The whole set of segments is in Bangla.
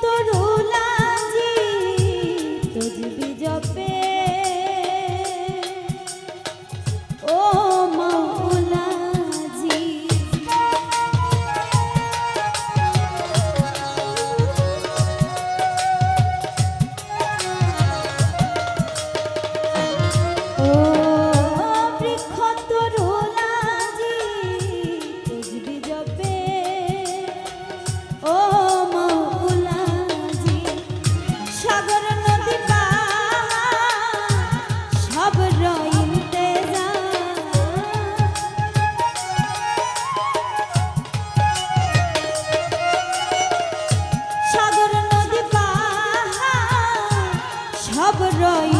বৃক্ষ 热一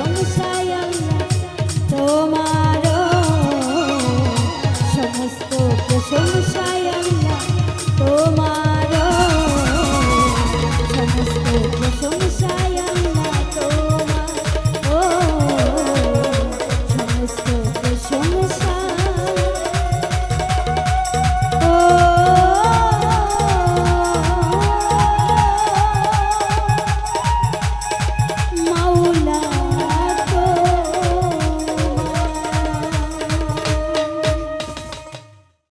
Então, Somos a é